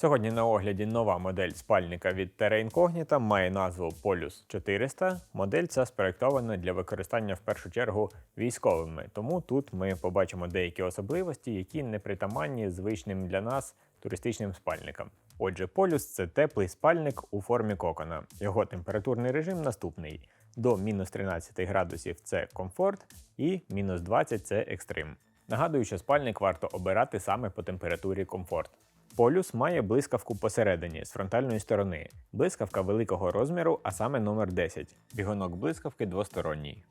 Сьогодні на огляді нова модель спальника від Terra Incognita має назву Polus 400. Модель ця спроєктована для використання в першу чергу військовими, тому тут ми побачимо деякі особливості, які не притаманні звичним для нас туристичним спальникам. Отже, полюс це теплий спальник у формі кокона. Його температурний режим наступний: до мінус 13 градусів це комфорт, і мінус 20 це екстрим. Нагадую, що спальник варто обирати саме по температурі комфорт. Полюс має блискавку посередині з фронтальної сторони. Блискавка великого розміру, а саме номер 10. Бігунок блискавки двосторонній.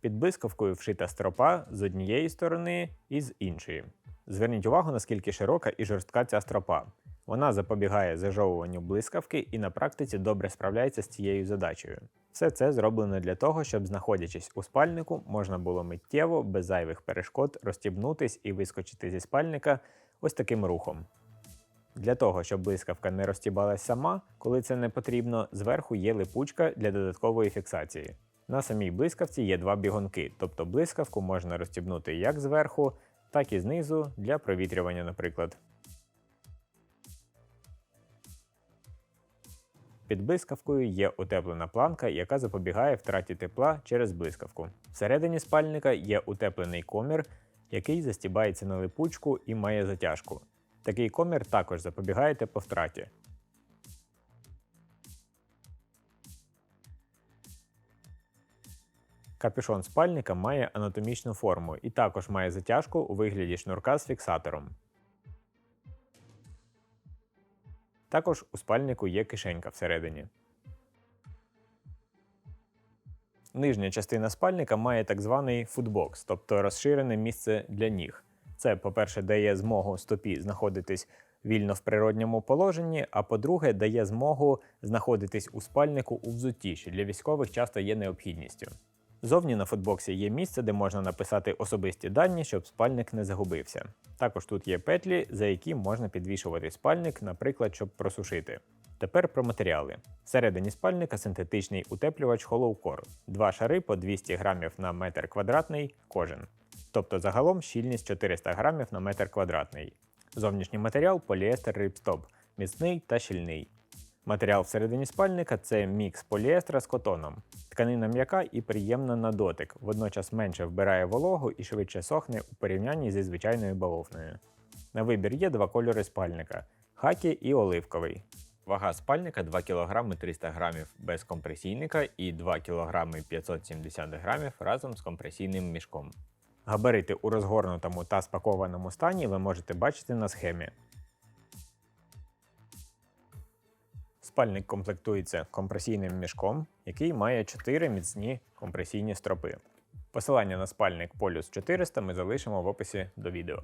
Під блискавкою вшита стропа з однієї сторони і з іншої. Зверніть увагу, наскільки широка і жорстка ця стропа. Вона запобігає зажовуванню блискавки і на практиці добре справляється з цією задачею. Все це зроблено для того, щоб, знаходячись у спальнику, можна було миттєво, без зайвих перешкод, розстібнутись і вискочити зі спальника ось таким рухом. Для того, щоб блискавка не розтібалась сама, коли це не потрібно, зверху є липучка для додаткової фіксації. На самій блискавці є два бігунки, тобто блискавку можна розстібнути як зверху, так і знизу для провітрювання, наприклад. Під блискавкою є утеплена планка, яка запобігає втраті тепла через блискавку. Всередині спальника є утеплений комір, який застібається на липучку і має затяжку. Такий комір також запобігає тепловтраті. Капюшон спальника має анатомічну форму і також має затяжку у вигляді шнурка з фіксатором. Також у спальнику є кишенька всередині. Нижня частина спальника має так званий футбокс, тобто розширене місце для ніг. Це, по-перше, дає змогу стопі знаходитись вільно в природньому положенні, а по-друге, дає змогу знаходитись у спальнику у взутті, що для військових часто є необхідністю. Зовні на футбоксі є місце, де можна написати особисті дані, щоб спальник не загубився. Також тут є петлі, за які можна підвішувати спальник, наприклад, щоб просушити. Тепер про матеріали. Всередині спальника синтетичний утеплювач Hollow. Два шари по 200 грамів на метр квадратний кожен. Тобто загалом щільність 400 грамів на метр квадратний. Зовнішній матеріал поліестер Ripstop, міцний та щільний. Матеріал всередині спальника це мікс поліестера з котоном. Тканина м'яка і приємна на дотик, водночас менше вбирає вологу і швидше сохне у порівнянні зі звичайною бавовною. На вибір є два кольори спальника хакі і оливковий. Вага спальника 2 кг 300 г без компресійника і 2 кг 570 г разом з компресійним мішком. Габарити у розгорнутому та спакованому стані ви можете бачити на схемі. Спальник комплектується компресійним мішком, який має 4 міцні компресійні стропи. Посилання на спальник Polus 400 ми залишимо в описі до відео.